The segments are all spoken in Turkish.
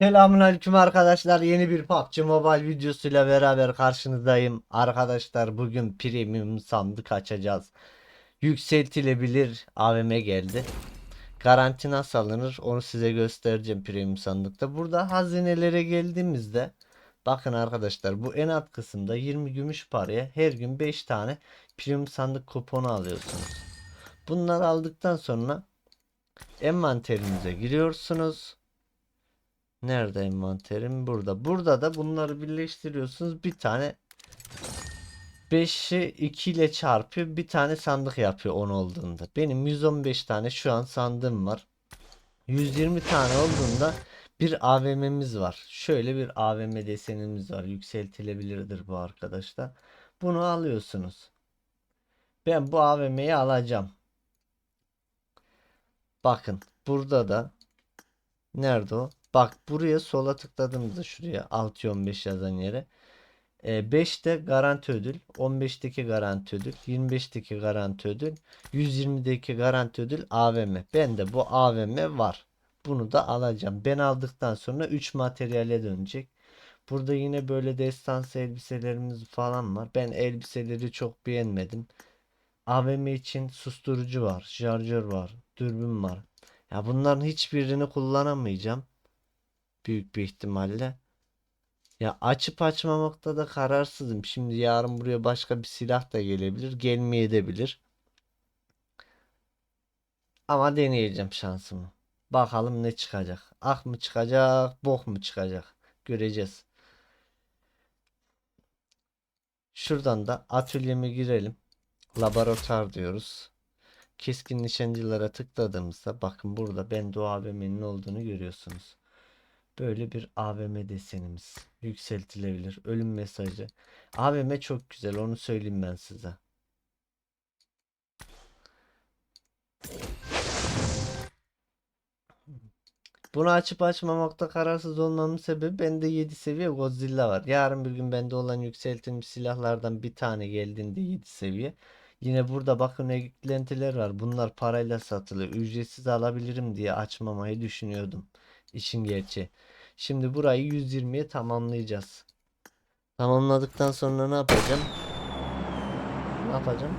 Selamünaleyküm arkadaşlar. Yeni bir PUBG Mobile videosuyla beraber karşınızdayım. Arkadaşlar bugün premium sandık açacağız. Yükseltilebilir AVM geldi. Garanti nasıl onu size göstereceğim premium sandıkta. Burada hazinelere geldiğimizde bakın arkadaşlar bu en alt kısımda 20 gümüş paraya her gün 5 tane premium sandık kuponu alıyorsunuz. Bunları aldıktan sonra envanterinize giriyorsunuz. Nerede envanterim? Burada. Burada da bunları birleştiriyorsunuz. Bir tane 5'i 2 ile çarpıyor. Bir tane sandık yapıyor 10 olduğunda. Benim 115 tane şu an sandığım var. 120 tane olduğunda bir AVM'miz var. Şöyle bir AVM desenimiz var. Yükseltilebilirdir bu arkadaşlar. Bunu alıyorsunuz. Ben bu AVM'yi alacağım. Bakın burada da Nerede o? Bak buraya sola tıkladığımızda şuraya 615 yazan yere. E, 5'te garanti ödül, 15'teki garanti ödül, 25'teki garanti ödül, 120'deki garanti ödül AVM. Bende bu AVM var. Bunu da alacağım. Ben aldıktan sonra 3 materyale dönecek. Burada yine böyle destansı elbiselerimiz falan var. Ben elbiseleri çok beğenmedim. AVM için susturucu var, şarjör var, dürbün var. Ya bunların hiçbirini kullanamayacağım. Büyük bir ihtimalle. Ya açıp açmamakta da kararsızım. Şimdi yarın buraya başka bir silah da gelebilir. Gelmeyebilir. Ama deneyeceğim şansımı. Bakalım ne çıkacak. Ah mı çıkacak, bok mu çıkacak? Göreceğiz. Şuradan da atölyeme girelim. Laboratuvar diyoruz. Keskin nişancılara tıkladığımızda bakın burada Bendo AVM'nin olduğunu görüyorsunuz. Böyle bir AVM desenimiz. Yükseltilebilir. Ölüm mesajı. AVM çok güzel onu söyleyeyim ben size. Bunu açıp açmamakta kararsız olmamın sebebi bende 7 seviye Godzilla var. Yarın bir gün bende olan yükseltilmiş silahlardan bir tane geldiğinde 7 seviye. Yine burada bakın eklentiler var. Bunlar parayla satılıyor. Ücretsiz alabilirim diye açmamayı düşünüyordum. İşin gerçeği. Şimdi burayı 120'ye tamamlayacağız. Tamamladıktan sonra ne yapacağım? Ne yapacağım?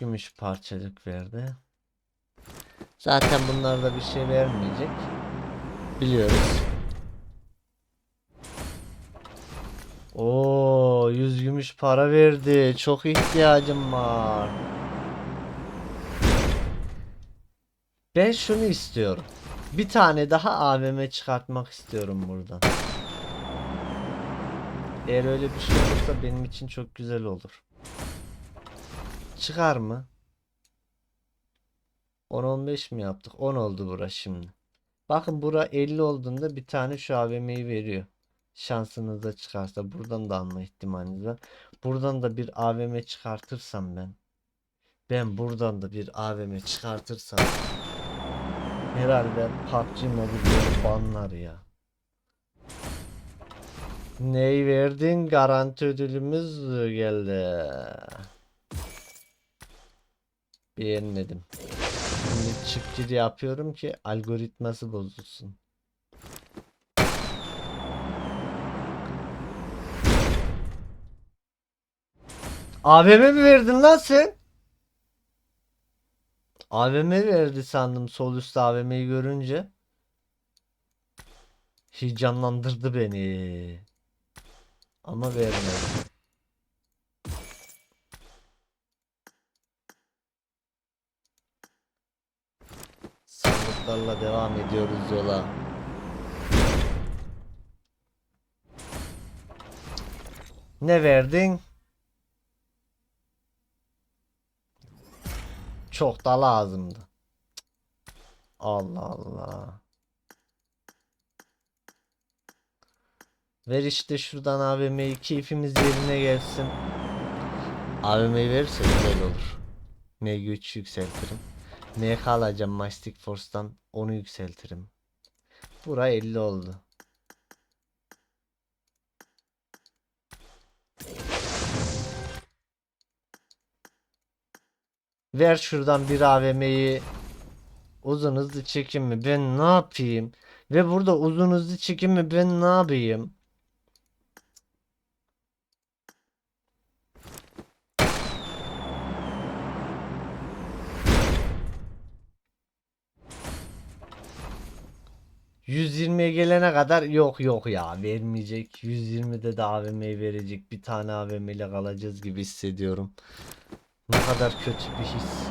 Gümüş parçacık verdi. Zaten bunlarda bir şey vermeyecek. Biliyoruz. Oo, 100 gümüş para verdi. Çok ihtiyacım var. Ben şunu istiyorum. Bir tane daha AVM çıkartmak istiyorum buradan. Eğer öyle bir şey olursa benim için çok güzel olur. Çıkar mı? 10-15 mi yaptık? 10 oldu bura şimdi. Bakın bura 50 olduğunda bir tane şu AVM'yi veriyor. Şansınıza çıkarsa buradan da alma ihtimaliniz var. Buradan da bir AVM çıkartırsam ben. Ben buradan da bir AVM çıkartırsam. Herhalde PUBG Mobile'leri banlar ya. Ney verdin? Garanti ödülümüz geldi. Beğenmedim. Şimdi çiftçi yapıyorum ki algoritması bozulsun. AVM mi verdin lan sen? AVM verdi sandım sol üst AVM'yi görünce. Heyecanlandırdı beni. Ama vermedi. Sandıklarla devam ediyoruz yola. Ne verdin? Çok da lazımdı. Allah Allah. Ver işte şuradan AVM'yi keyfimiz yerine gelsin. AVM'yi verirse güzel olur. MG3 yükseltirim. MK alacağım Mastic Force'dan onu yükseltirim. Bura 50 oldu. Ver şuradan bir AVM'yi. Uzun hızlı çekim mi? Ben ne yapayım? Ve burada uzun hızlı çekim mi? Ben ne yapayım? ...120'ye gelene kadar yok yok ya vermeyecek. 120'de de AVM'yi verecek. Bir tane AVM ile kalacağız gibi hissediyorum. Ne kadar kötü bir his.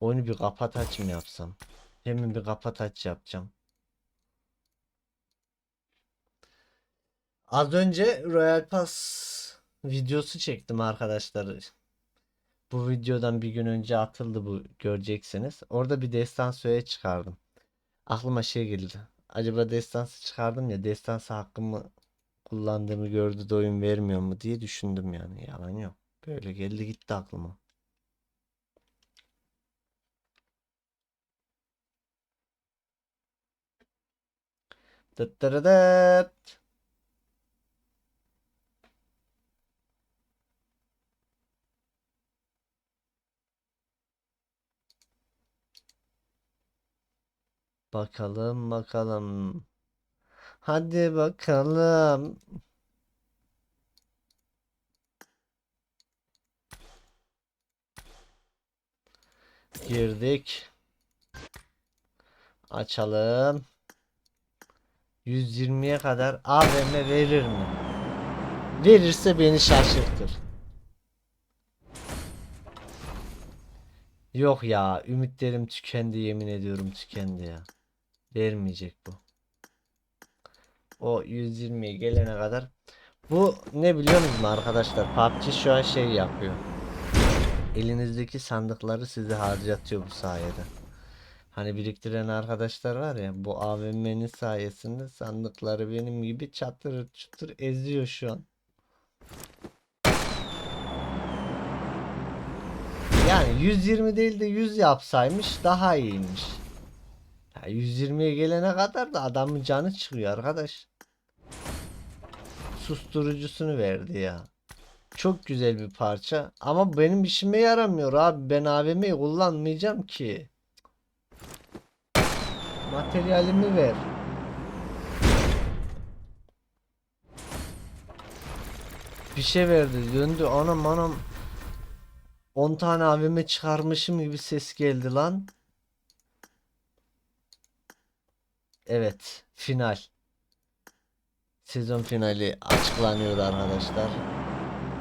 Oyunu bir kapat aç mı yapsam? Hemen bir kapat aç yapacağım. Az önce Royal Pass videosu çektim arkadaşlar. Bu videodan bir gün önce atıldı bu göreceksiniz. Orada bir destansiyoya çıkardım. Aklıma şey geldi. Acaba destansı çıkardım ya destansı hakkımı kullandığımı gördü de oyun vermiyor mu diye düşündüm yani. Yalan yok. Böyle geldi gitti aklıma. Dıttırıdıt. Bakalım bakalım. Hadi bakalım. Girdik. Açalım. 120'ye kadar AVM verir mi? Verirse beni şaşırtır. Yok ya, ümitlerim tükendi yemin ediyorum tükendi ya. Vermeyecek bu. O 120'ye gelene kadar bu ne biliyor musunuz arkadaşlar? PUBG şu an şey yapıyor. Elinizdeki sandıkları size harcatıyor bu sayede. Hani biriktiren arkadaşlar var ya bu AVM'nin sayesinde sandıkları benim gibi çatır çutur eziyor şu an. Yani 120 değil de 100 yapsaymış daha iyiymiş. Ya 120'ye gelene kadar da adamın canı çıkıyor arkadaş. Susturucusunu verdi ya. Çok güzel bir parça ama benim işime yaramıyor abi. Ben AVM'yi kullanmayacağım ki. Materyalimi ver. Bir şey verdi döndü anam anam 10 tane AVM çıkarmışım gibi ses geldi lan. Evet final. Sezon finali açıklanıyor arkadaşlar.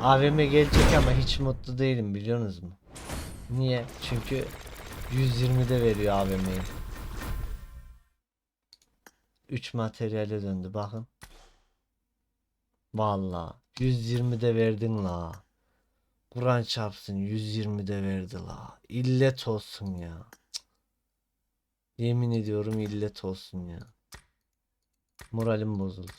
AVM gelecek ama hiç mutlu değilim biliyorsunuz mu? Niye? Çünkü 120'de veriyor AVM'yi. 3 materyale döndü bakın. Vallahi 120'de verdin la. Kur'an çarpsın 120'de verdi la. İllet olsun ya. Yemin ediyorum illet olsun ya. Moralim bozuldu.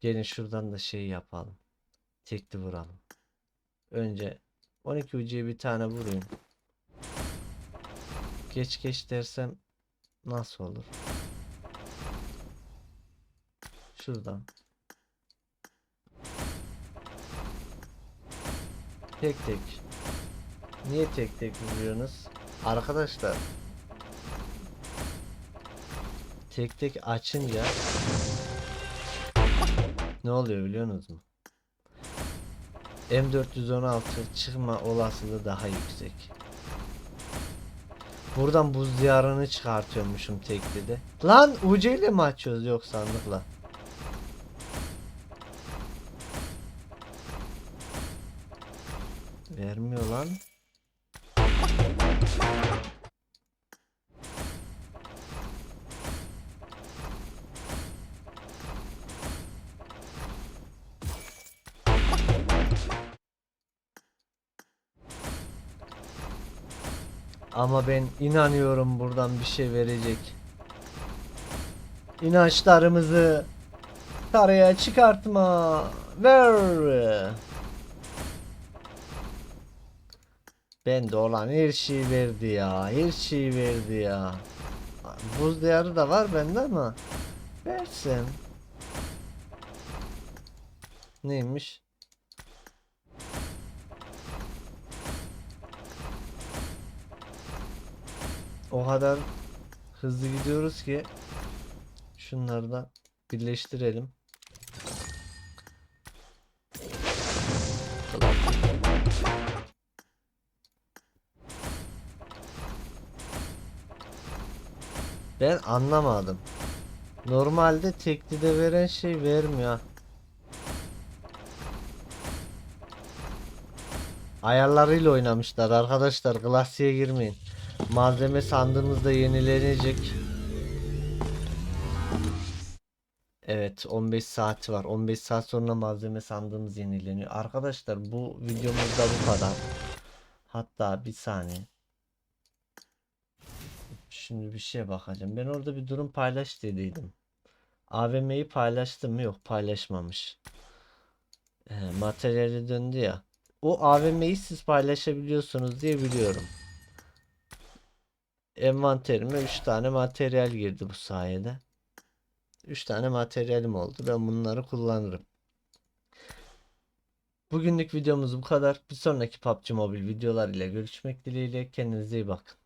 Gelin şuradan da şey yapalım. Tekli vuralım. Önce 12 ucuya bir tane vurayım. Geç geç dersem nasıl olur? Şuradan. Tek tek. Niye tek tek vuruyorsunuz? Arkadaşlar. Tek tek açınca ne oluyor biliyorsunuz mu? M416 çıkma olasılığı daha yüksek. Buradan buz diyarını çıkartıyormuşum tekli de. Lan UC ile mi açıyoruz yok sandıkla? Vermiyor lan. Ama ben inanıyorum buradan bir şey verecek. İnançlarımızı karaya çıkartma. Ver. Ben de olan her şeyi verdi ya. Her şeyi verdi ya. Buz diyarı da var bende ama Versin. Neymiş? O kadar hızlı gidiyoruz ki şunları da birleştirelim. Ben anlamadım. Normalde teklide veren şey vermiyor. Ayarlarıyla oynamışlar arkadaşlar. Klasiğe girmeyin. Malzeme sandığımızda yenilenecek. Evet 15 saati var. 15 saat sonra malzeme sandığımız yenileniyor. Arkadaşlar bu videomuzda bu kadar. Hatta bir saniye. Şimdi bir şeye bakacağım. Ben orada bir durum paylaş dediydim. AVM'yi paylaştım mı? Yok paylaşmamış. Ee, materyali döndü ya. O AVM'yi siz paylaşabiliyorsunuz diye biliyorum. Envanterime 3 tane materyal girdi bu sayede. 3 tane materyalim oldu. Ben bunları kullanırım. Bugünlük videomuz bu kadar. Bir sonraki PUBG Mobile videolar ile görüşmek dileğiyle. Kendinize iyi bakın.